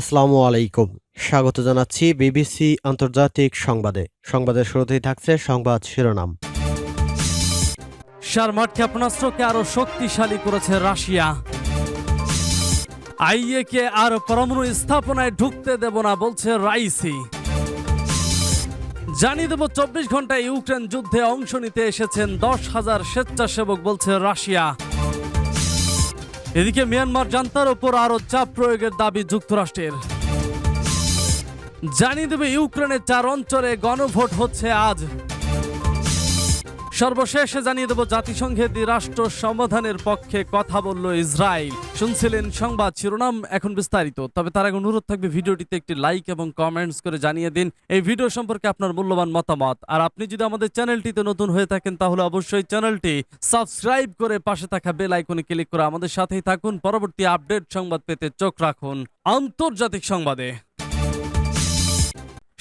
আসসালামু আলাইকুম। স্বাগত জানাচ্ছি বিবিসি আন্তর্জাতিক সংবাদে। সংবাদের শুরুতেই থাকছে সংবাদ শিরোনাম। শারমাট ক্ষেপণাস্ত্রকে আরও শক্তিশালী করেছে রাশিয়া। আইএ কে আর পরমাণু স্থাপনায় ঢুকতে দেব না বলছে রাইসি। জানিয়ে দেব, চব্বিশ ঘন্টায় ইউক্রেন যুদ্ধে অংশ নিতে এসেছেন দশ হাজার স্বেচ্ছাসেবক বলছে রাশিয়া। এদিকে মিয়ানমার জান্তার ওপর আরও চাপ প্রয়োগের দাবি যুক্তরাষ্ট্রের। জানিয়ে দেবে ইউক্রেনের চার অঞ্চলে গণভোট হচ্ছে আজ। সর্বশেষে জানিয়ে দেব, জাতিসংঘের রাষ্ট্র সমাধানের পক্ষে কথা বলল ইসরায়েল। শুনছিলেন সংবাদ শিরোনাম, এখন বিস্তারিত। তবে তার আগে অনুরোধ থাকবে, ভিডিওটিতে একটি লাইক এবং কমেন্টস করে জানিয়ে দিন। এই ভিডিও সম্পর্কে আপনার মূল্যবান মতামত। আর আপনি যদি আমাদের চ্যানেলটিতে নতুন হয়ে থাকেন, তাহলে অবশ্যই চ্যানেলটি সাবস্ক্রাইব করে পাশে থাকা বেল আইকনে ক্লিক করে আমাদের সাথেই থাকুন। পরবর্তী আপডেট সংবাদ পেতে চোখ রাখুন আন্তর্জাতিক সংবাদে।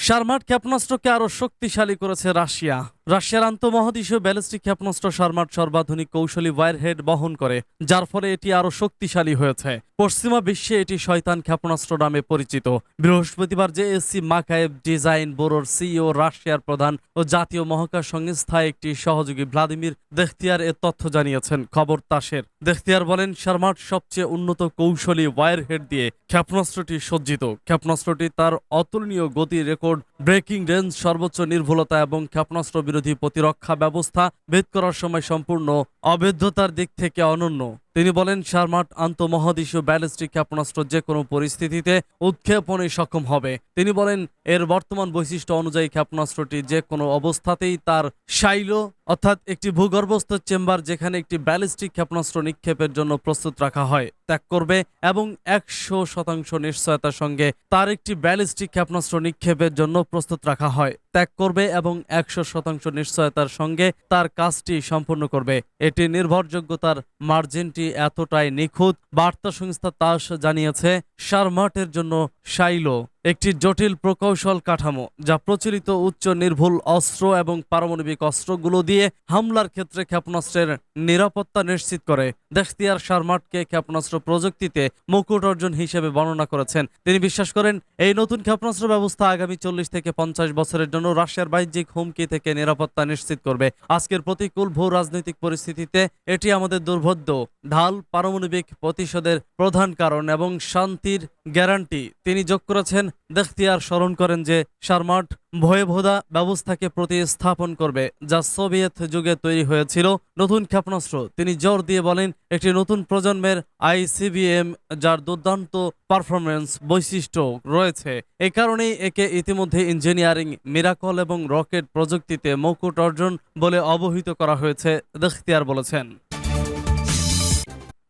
শারমাট ক্ষেপণাস্ত্রকে আরও শক্তিশালী করেছে রাশিয়া। রাশিয়ার আন্তঃমহাদেশীয় ব্যালিস্টিক ক্ষেপণাস্ত্র শারমাট সর্বাধুনিক কৌশলী ওয়ারহেড বহন করে, যার ফলে এটি আরও শক্তিশালী হয়েছে। পশ্চিমা বিশ্বে এটি শয়তান ক্ষেপণাস্ত্র নামে পরিচিত। বৃহস্পতিবার জেএসসি মাকায়েব ডিজাইন বোরোর সিইও, রাশিয়ার প্রধান ও জাতীয় মহাকাশ সংস্থায় একটি সহযোগী ভ্লাদিমির দেখতিয়ার এ তথ্য জানিয়েছেন। খবর তাসের। দেখতিয়ার বলেন শারমাট সবচেয়ে উন্নত কৌশলী ওয়ারহেড দিয়ে ক্ষেপণাস্ত্রটি সজ্জিত। ক্ষেপণাস্ত্রটি তার অতুলনীয় গতি রেকর্ড ব্রেকিং রেঞ্জ, সর্বোচ্চ নির্ভুলতা এবং ক্ষেপণাস্ত্র বিরোধী প্রতিরক্ষা ব্যবস্থা ভেদ করার সময় সম্পূর্ণ অবৈধতার দিক থেকে অনন্য। তিনি বলেন শারমাট আন্তঃমহাদেশীয় ব্যালিস্টিক ক্ষেপণাস্ত্র যে কোনো পরিস্থিতিতে উৎক্ষেপণে সক্ষম হবে। তিনি বলেন, এর বর্তমান বৈশিষ্ট্য অনুযায়ী ক্ষেপণাস্ত্রটি যে কোনো অবস্থাতেই তার শাইলো, অর্থাৎ একটি ভূগর্ভস্থ চেম্বার যেখানে একটি ব্যালিস্টিক ক্ষেপণাস্ত্র নিক্ষেপের জন্য প্রস্তুত রাখা হয়, ত্যাগ করবে এবং একশো শতাংশ নিশ্চয়তার সঙ্গে তার একটি ব্যালিস্টিক ক্ষেপণাস্ত্র নিক্ষেপের জন্য প্রস্তুত রাখা হয়। ত্যাগ করবে এবং একশো শতাংশ নিশ্চয়তার সঙ্গে তার কাজটি সম্পন্ন করবে। এটি নির্ভরযোগ্যতার মার্জিনটি এতটাই নিখুঁত। বার্তা সংস্থা তাস জানিয়েছে শারমাটের জন্য শাইলো। একটি জটিল প্রকৌশল কাঠামো যা প্রচলিত উচ্চ নির্ভুল অস্ত্র এবং পারমাণবিক অস্ত্রগুলো দিয়ে হামলার ক্ষেত্রে ক্ষেপণাস্ত্রের নিরাপত্তা নিশ্চিত করে। দেখতিয়ার শারমাটকে ক্ষেপণাস্ত্র প্রযুক্তিতে মুকুট অর্জন হিসেবে বর্ণনা করেছেন। তিনি বিশ্বাস করেন, এই নতুন ক্ষেপণাস্ত্র ব্যবস্থা আগামী চল্লিশ থেকে পঞ্চাশ বছরের জন্য রাশিয়ার বাহ্যিক হুমকি থেকে নিরাপত্তা নিশ্চিত করবে। আজকের প্রতিকূল ভূ রাজনৈতিক পরিস্থিতিতে এটি আমাদের দুর্ভোদ্য ঢাল পারমাণবিক প্রতিশোধের প্রধান কারণ এবং শান্তির গ্যারান্টি তিনি যোগ করেছেন দেখতিয়ার স্মরণ করেন যে শারমাট ভয়ভোদা ব্যবস্থাকে প্রতিস্থাপন করবে, যা সোভিয়েত যুগে তৈরি হয়েছিল। নতুন ক্ষেপণাস্ত্র, তিনি জোর দিয়ে বলেন, একটি নতুন প্রজন্মের আইসিবিএম, যার দুর্দান্ত পারফরমেন্স বৈশিষ্ট্য রয়েছে। এ কারণেই একে ইতিমধ্যে ইঞ্জিনিয়ারিং, মিরাকল এবং রকেট প্রযুক্তিতে মকুট অর্জন বলে অবহিত করা হয়েছে, দেখতিয়ার বলেছেন।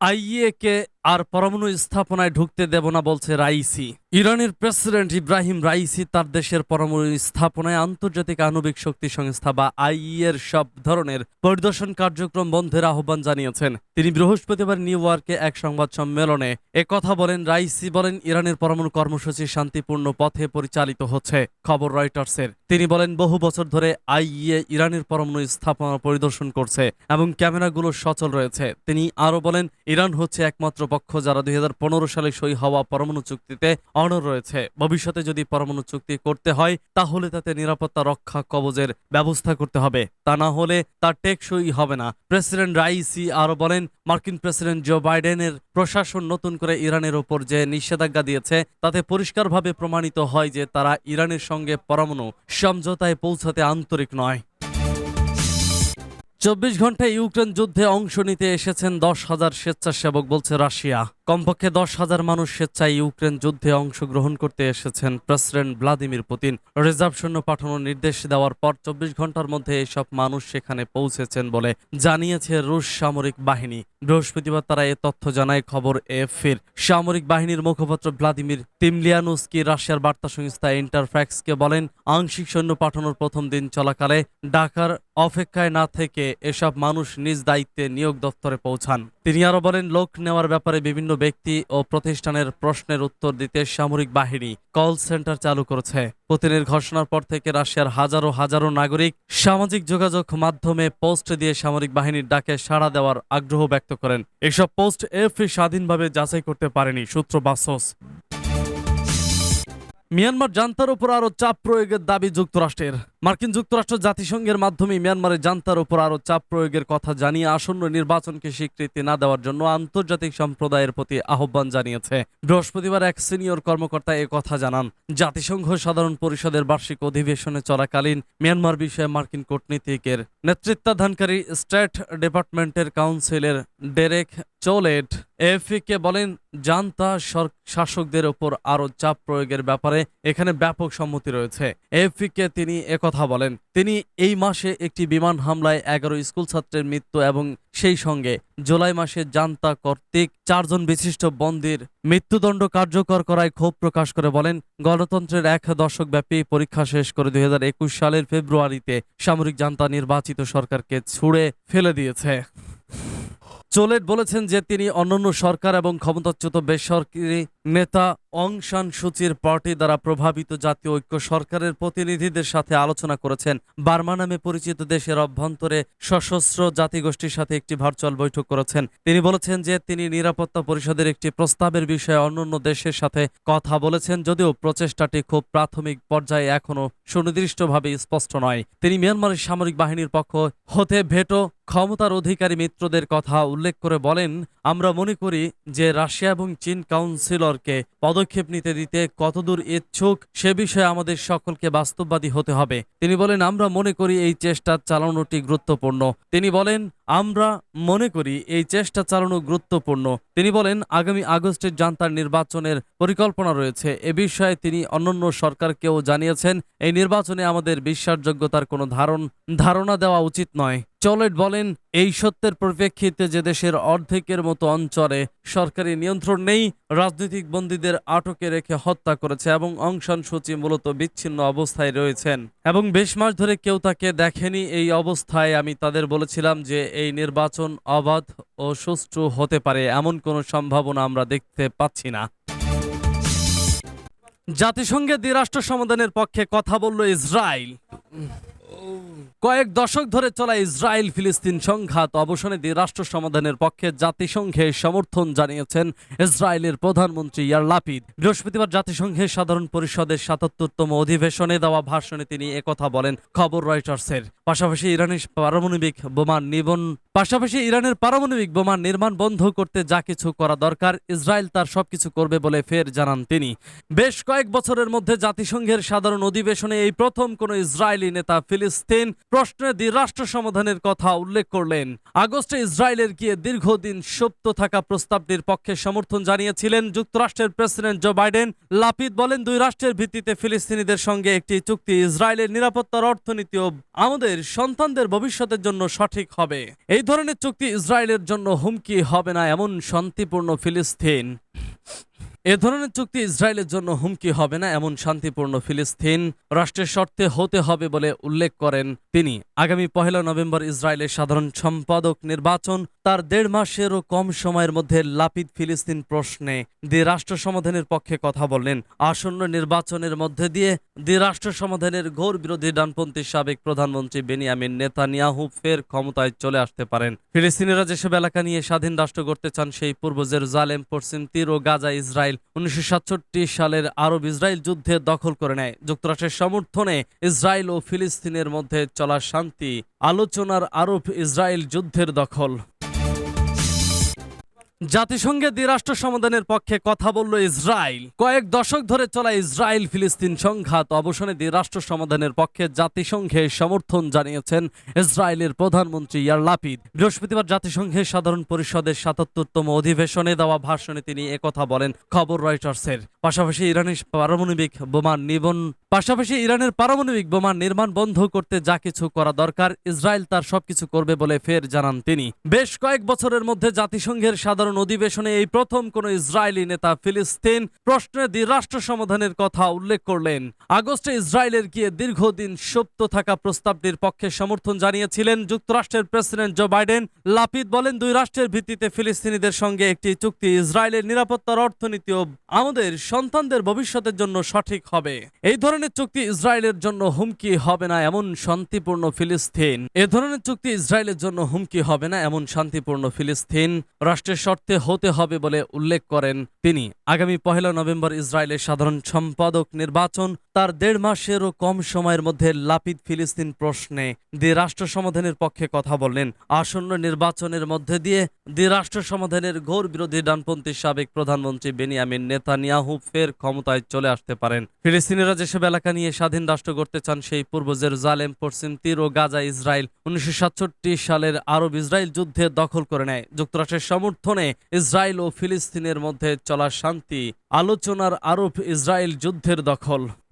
আইএ কে আর পরমাণু স্থাপনায় ঢুকতে দেব না বলছে রাইসি। ইরানের প্রেসিডেন্ট ইব্রাহিম রাইসি তার দেশের পরমাণু স্থাপনায় আন্তর্জাতিক আণবিক শক্তি সংস্থা বা আইএর সব ধরনের পরিদর্শন কার্যক্রম বন্ধের আহ্বান জানিয়েছেন। তিনি বৃহস্পতিবার নিউ ইয়র্কে এক সংবাদ সম্মেলনে কথা বলেন। রাইসি বলেন, ইরানের পরমাণু কর্মসূচি শান্তিপূর্ণ পথে পরিচালিত হচ্ছে, খবর রয়টার্সের। তিনি বলেন, বহু বছর ধরে আইইএ ইরানের পরমাণু স্থাপনা পরিদর্শন করছে এবং ক্যামেরাগুলো সচল রয়েছে। তিনি আরও বলেন, ইরান হচ্ছে একমাত্র পক্ষ যারা দুই সালে সই হওয়া পরমাণু চুক্তিতে অনর রয়েছে, ভবিষ্যতে যদি পরমাণু চুক্তি করতে হয়, তাহলে তাতে নিরাপত্তা রক্ষা কবজের ব্যবস্থা করতে হবে। তা না হলে তা টেকসই হবে না। প্রেসিডেন্ট রাইসি আরও বলেন, মার্কিন প্রেসিডেন্ট জো বাইডেনের প্রশাসন নতুন করে ইরানের ওপর যে নিষেধাজ্ঞা দিয়েছে, তাতে পরিষ্কারভাবে প্রমাণিত হয় যে তারা ইরানের সঙ্গে পরমাণু সমঝোতায় পৌঁছাতে আন্তরিক নয়। চব্বিশ ঘন্টায় ইউক্রেন যুদ্ধে অংশ নিতে এসেছেন দশ হাজার স্বেচ্ছাসেবক বলছে রাশিয়া। কমপক্ষে দশ হাজার মানুষ স্বেচ্ছায় ইউক্রেন যুদ্ধে অংশগ্রহণ করতে এসেছেন প্রেসিডেন্ট ভ্লাদিমির পুতিন। রিজার্ভ সৈন্য পাঠানোর নির্দেশ দেওয়ার পর চব্বিশ ঘণ্টার মধ্যে এসব মানুষ সেখানে পৌঁছেছেন বলে জানিয়েছে রুশ সামরিক বাহিনী। বৃহস্পতিবার তারা এ তথ্য জানায় খবর এফির সামরিক বাহিনীর মুখপাত্র ভ্লাদিমির তিমলিয়ানুস্কি রাশিয়ার বার্তা সংস্থা ইন্টারফ্যাক্সকে বলেন, আংশিক সৈন্য পাঠানোর প্রথম দিন চলাকালে ঢাকার অপেক্ষায় না থেকে এসব মানুষ নিজ দায়িত্বে নিয়োগ দপ্তরে পৌঁছান। তিনি আরও বলেন, লোক নেওয়ার ব্যাপারে বিভিন্ন ব্যক্তি ও প্রতিষ্ঠানের প্রশ্নের উত্তর দিতে সামরিক বাহিনী কল সেন্টার চালু করেছে। পুতিনের ঘোষণার পর থেকে রাশিয়ার হাজারো হাজারো নাগরিক সামাজিক যোগাযোগ মাধ্যমে পোস্ট দিয়ে সামরিক বাহিনীর ডাকে সাড়া দেওয়ার আগ্রহ ব্যক্ত করেন। এসব পোস্ট এফ স্বাধীনভাবে যাচাই করতে পারেনি, সূত্র বাসস। মিয়ানমার জান্তার উপর আরও চাপ প্রয়োগের দাবি যুক্তরাষ্ট্রের। মার্কিন যুক্তরাষ্ট্র জাতিসংঘের মাধ্যমে মিয়ানমারের জান্তার উপর আরও চাপ প্রয়োগের কথা জানিয়ে আসন্ন নির্বাচনকে স্বীকৃতি না দেওয়ার জন্য আন্তর্জাতিক সম্প্রদায়ের প্রতি আহ্বান জানিয়েছে। বৃহস্পতিবার এক সিনিয়র কর্মকর্তা এ কথা জানান। জাতিসংঘ সাধারণ পরিষদের বার্ষিক অধিবেশনে চলাকালীন মিয়ানমার বিষয়ে মার্কিন কূটনীতিকের নেতৃত্বাধানকারী স্টেট ডিপার্টমেন্টের কাউন্সিলের ডেরেক চৌলেট এফিকে বলেন, জান্তা শাসকদের ওপর আরও চাপ প্রয়োগের ব্যাপারে এখানে ব্যাপক সম্মতি রয়েছে। এফিকে তিনি একথা বলেন। তিনি এই মাসে একটি বিমান হামলায় এগারো স্কুল ছাত্রের মৃত্যু এবং সেই সঙ্গে জুলাই মাসে জান্তা কর্তৃক চারজন বিশিষ্ট বন্দির মৃত্যুদণ্ড কার্যকর করায় ক্ষোভ প্রকাশ করে বলেন, গণতন্ত্রের এক দশক ব্যাপী পরীক্ষা শেষ করে দুই হাজার একুশ সালের ফেব্রুয়ারিতে সামরিক জান্তা নির্বাচিত সরকারকে ছুড়ে ফেলে দিয়েছে। চোলেট বলেছেন যে তিনি অন্যান্য সরকার এবং ক্ষমতাচ্যুত বেসরকারি নেতা অং সান সুচির পার্টি দ্বারা প্রভাবিত জাতীয় ঐক্য সরকারের প্রতিনিধিদের সাথে আলোচনা করেছেন। বার্মা নামে পরিচিত দেশের অভ্যন্তরে সশস্ত্র জাতিগোষ্ঠীর সাথে একটি ভার্চুয়াল বৈঠক করেছেন। তিনি বলেছেন যে তিনি নিরাপত্তা পরিষদের একটি প্রস্তাবের বিষয়ে অন্যান্য দেশের সাথে কথা বলেছেন, যদিও প্রচেষ্টাটি খুব প্রাথমিক পর্যায়ে এখনও সুনির্দিষ্টভাবে স্পষ্ট নয়। তিনি মিয়ানমারের সামরিক বাহিনীর পক্ষ হতে ভেটো ক্ষমতার অধিকারী মিত্রদের কথা উল্লেখ করে বলেন, আমরা মনে করি যে রাশিয়া এবং চীন কাউন্সিলরকে পদক্ষেপ নিতে দিতে কতদূর ইচ্ছুক সে বিষয়ে আমাদের সকলকে বাস্তববাদী হতে হবে। তিনি বলেন, আমরা মনে করি এই চেষ্টা চালানোটি গুরুত্বপূর্ণ। তিনি বলেন আমরা মনে করি এই চেষ্টা চালানো গুরুত্বপূর্ণ। তিনি বলেন, আগামী আগস্টের জান্তার নির্বাচনের পরিকল্পনা রয়েছে। এ বিষয়ে তিনি অন্যান্য সরকারকেও জানিয়েছেন, এই নির্বাচনে আমাদের বিশ্বাসযোগ্যতার কোনো ধারণ, ধারণা দেওয়া উচিত নয়। চলেট বলেন, এই সত্যের পরিপ্রেক্ষিতে যে দেশের অর্ধেকের মতো অঞ্চলে সরকারি নিয়ন্ত্রণ নেই, রাজনৈতিক বন্দীদের আটকে রেখে হত্যা করেছে এবং অংশান সূচি মূলত বিচ্ছিন্ন অবস্থায় রয়েছেন। এবং বেশ মাস ধরে কেউ তাকে দেখেনি এই অবস্থায়, আমি তাদের বলেছিলাম যে এই নির্বাচন অবাধ ও সুষ্ঠু হতে পারে, এমন কোনো সম্ভাবনা আমরা দেখতে পাচ্ছি না। জাতিসংঘে দ্বিরাষ্ট্র সমাধানের পক্ষে কথা বলল ইসরায়েল। কয়েক দশক ধরে চলা ইসরায়েল ফিলিস্তিন সংঘাত অবসানে দিয়ে রাষ্ট্র সমাধানের পক্ষে জাতিসংঘে সমর্থন জানিয়েছেন ইসরায়েলের প্রধানমন্ত্রী ইয়ার লাপিদ। বৃহস্পতিবার জাতিসংঘের সাধারণ পরিষদের সাতাত্তরতম অধিবেশনে দেওয়া ভাষণে তিনি একথা বলেন খবর রয়টার্সের। পাশাপাশি ইরানের পারমাণবিক বোমা নিবন পাশাপাশি ইরানের পারমাণবিক বোমা নির্মাণ বন্ধ করতে যা কিছু করা দরকার, ইসরায়েল তার সবকিছু করবে বলে ফের জানান তিনি। বেশ কয়েক বছরের মধ্যে জাতিসংঘের সাধারণ অধিবেশনে এই প্রথম কোন ইসরায়েলি নেতা ফিলিস্তিন প্রশ্নে দ্বিরাষ্ট্র সমাধানের কথা উল্লেখ করলেন। আগস্টে ইসরায়েলের গিয়ে দীর্ঘদিন সুপ্ত থাকা প্রস্তাবটির পক্ষে সমর্থন জানিয়েছিলেন যুক্তরাষ্ট্রের প্রেসিডেন্ট জো বাইডেন। লাপিদ বলেন, দুই রাষ্ট্রের ভিত্তিতে ফিলিস্তিনিদের সঙ্গে একটি চুক্তি ইসরায়েলের নিরাপত্তার অর্থনীতি ও আমাদের সন্তানদের ভবিষ্যতের জন্য সঠিক হবে। এই ধরনের চুক্তি ইসরায়েলের জন্য হুমকি হবে না, এমন শান্তিপূর্ণ ফিলিস্তিন। এ ধরনের চুক্তি ইসরায়েলের জন্য হুমকি হবে না, এমন শান্তিপূর্ণ ফিলিস্তিন রাষ্ট্রের শর্তে হতে হবে বলে উল্লেখ করেন তিনি। আগামী পহেলা নভেম্বর ইসরায়েলের সাধারণ সম্পাদক নির্বাচন, তার দেড় মাসেরও কম সময়ের মধ্যে লাপিদ ফিলিস্তিন প্রশ্নে দ্বি রাষ্ট্র সমাধানের পক্ষে কথা বললেন। আসন্ন নির্বাচনের মধ্যে দিয়ে দ্বি রাষ্ট্র সমাধানের ঘোর বিরোধী ডানপন্থী সাবেক প্রধানমন্ত্রী বেনিয়ামিন নেতানিয়াহু ফের ক্ষমতায় চলে আসতে পারেন। ফিলিস্তিনিরা যেসব এলাকা নিয়ে স্বাধীন রাষ্ট্র করতে চান, সেই পূর্ব জেরুজালেম, পশ্চিম তীর ও গাজা ইসরায়েল উনিশশো সাতষট্টি সালের আরব ইসরায়েল যুদ্ধে দখল করে নেয়। যুক্তরাষ্ট্রের সমর্থনে ইসরায়েল ও ফিলিস্তিনের মধ্যে চলা শান্তি আলোচনার আরব ইসরায়েল যুদ্ধের দখল। জাতিসংঘে দ্বিরাষ্ট্র সমাধানের পক্ষে কথা বলল ইসরায়েল। কয়েক দশক ধরে চলা ইসরায়েল ফিলিস্তিন সংঘাত অবসানে দ্বিরাষ্ট্র সমাধানের পক্ষে জাতিসংঘে সমর্থন জানিয়েছেন ইসরায়েলের প্রধানমন্ত্রী ইয়ার লাপিদ। বৃহস্পতিবার জাতিসংঘের সাধারণ পরিষদের সাতাত্তরতম অধিবেশনে দেওয়া ভাষণে তিনি একথা বলেন খবর রয়টার্সের। পাশাপাশি ইরানের পারমাণবিক বোমা নিবন পাশাপাশি ইরানের পারমাণবিক বোমা নির্মাণ বন্ধ করতে যা কিছু করা দরকার, ইসরায়েল তার সবকিছু করবে বলে ফের জানান তিনি। বেশ কয়েক বছরের মধ্যে জাতিসংঘের সাধারণ অধিবেশনে এই প্রথম কোন ইসরায়েলি নেতা ফিলিস্তিন প্রশ্নে দ্বিরাষ্ট্র সমাধানের কথা উল্লেখ করলেন। আগস্টে ইসরায়েলের গিয়ে দীর্ঘদিন সুপ্ত থাকা প্রস্তাবটির পক্ষে সমর্থন জানিয়েছিলেন যুক্তরাষ্ট্রের প্রেসিডেন্ট জো বাইডেন। লাপিদ বলেন, দুই রাষ্ট্রের ভিত্তিতে ফিলিস্তিনিদের সঙ্গে একটি চুক্তি ইসরায়েলের নিরাপত্তার অর্থনীতি ও আমাদের সন্তানদের ভবিষ্যতের জন্য সঠিক হবে। এই ধরনের চুক্তি ইসরায়েলের জন্য হুমকি হবে না এমন শান্তিপূর্ণ ফিলিস্তিন। এ ধরনের চুক্তি ইসরায়েলের জন্য হুমকি হবে না এমন শান্তিপূর্ণ ফিলিস্তিন। রাষ্ট্রের শর্তে হতে হবে বলে উল্লেখ করেন তিনি। আগামী পহেলা নভেম্বর ইসরায়েলের সাধারণ সম্পাদক নির্বাচন, তার দেড় মাসেরও কম সময়ের মধ্যে লাপিদ ফিলিস্তিন প্রশ্নে দ্বি রাষ্ট্র সমাধানের পক্ষে কথা বললেন। আসন্ন নির্বাচনের মধ্যে দিয়ে দ্বি রাষ্ট্র সমাধানের ঘোর বিরোধী ডানপন্থী সাবেক প্রধানমন্ত্রী বেনিয়ামিন নেতানিয়াহু ফের ক্ষমতায় চলে আসতে পারেন। ফিলিস্তিনিরা যেসব এলাকা নিয়ে স্বাধীন রাষ্ট্র করতে চান, সেই পূর্ব জেরুজালেম, পশ্চিম তীর ও গাজা ইসরায়েল উনিশশো সাতষট্টি সালের আরব ইসরায়েল যুদ্ধে দখল করে নেয়। যুক্তরাষ্ট্রের সমর্থনে ইসরায়েল ও ফিলিস্তিনের মধ্যে চলা শান্তি আলোচনার আরোপ ইসরায়েল যুদ্ধের দখল।